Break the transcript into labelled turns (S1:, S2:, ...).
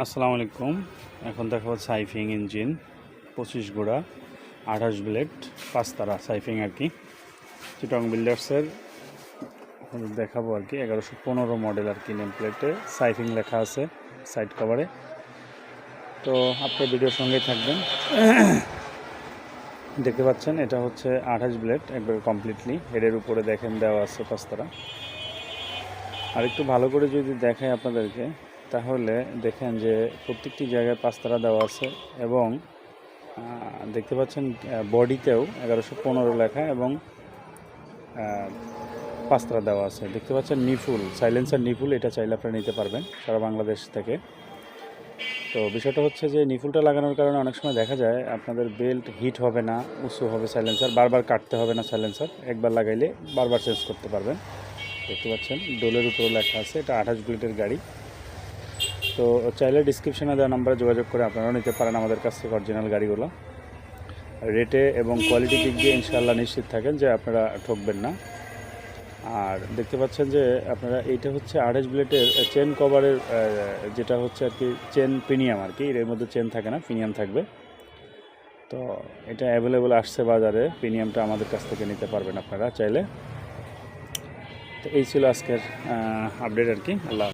S1: আসসালামু আলাইকুম। এখন দেখাবো সাইফিং ইঞ্জিন, পঁচিশ গোড়া আঠাশ ব্লেড পাঁচতারা সাইফিং আর কি। চিটং বিল্ডার্সের দেখাবো আর কি, এগারোশো পনেরো মডেল আর কি নেম প্লেটে সাইফিং লেখা আছে সাইড কভারে। তো আপনার ভিডিওর সঙ্গেই থাকবেন। দেখতে পাচ্ছেন, এটা হচ্ছে আঠাশ ব্লেড, একবার কমপ্লিটলি হেডের উপরে দেখেন দেওয়া আছে পাঁচতারা আর একটু ভালো করে যদি দেখায় আপনাদেরকে তাহলে দেখেন যে প্রত্যেকটি জায়গায় পাঁচতারা দেওয়া আছে এবং দেখতে পাচ্ছেন বডিতেও এগারোশো পনেরো লেখা এবং পাঁচতারা দেওয়া আছে। দেখতে পাচ্ছেন নিফুল, সাইলেন্সার নিফুল, এটা চাইলে আপনারা নিতে পারবেন সারা বাংলাদেশ থেকে। তো বিষয়টা হচ্ছে যে নিফুলটা লাগানোর কারণে অনেক সময় দেখা যায় আপনাদের বেল্ট হিট হবে না, উঁচু হবে সাইলেন্সার, বারবার কাটতে হবে না সাইলেন্সার, একবার লাগাইলে বারবার চেঞ্জ করতে পারবেন। দেখতে পাচ্ছেন, ডোলের উপরে লেখা আছে, এটা আঠাশ ব্লেডের গাড়ি। তো চাইলে ডিসক্রিপশনে দেওয়া নাম্বারে যোগাযোগ করে আপনারাও নিতে পারেন আমাদের কাছ থেকে অরিজিনাল গাড়িগুলো। রেটে এবং কোয়ালিটি দিক দিয়ে ইনশাল্লাহ নিশ্চিত থাকেন যে আপনারা ঠকবেন না। আর দেখতে পাচ্ছেন যে আপনারা, এইটা হচ্ছে আড়াইশ ব্লেডের চেন কভারের যেটা হচ্ছে আর কি চেন প্রিমিয়াম আর কি। এর মধ্যে চেন থাকে না প্রিমিয়াম থাকবে। তো এটা অ্যাভেলেবল আসছে বাজারে প্রিমিয়ামটা আমাদের কাছ থেকে নিতে পারবেন আপনারা চাইলে। তো এই ছিল আজকের আপডেট আর কি। আল্লাহ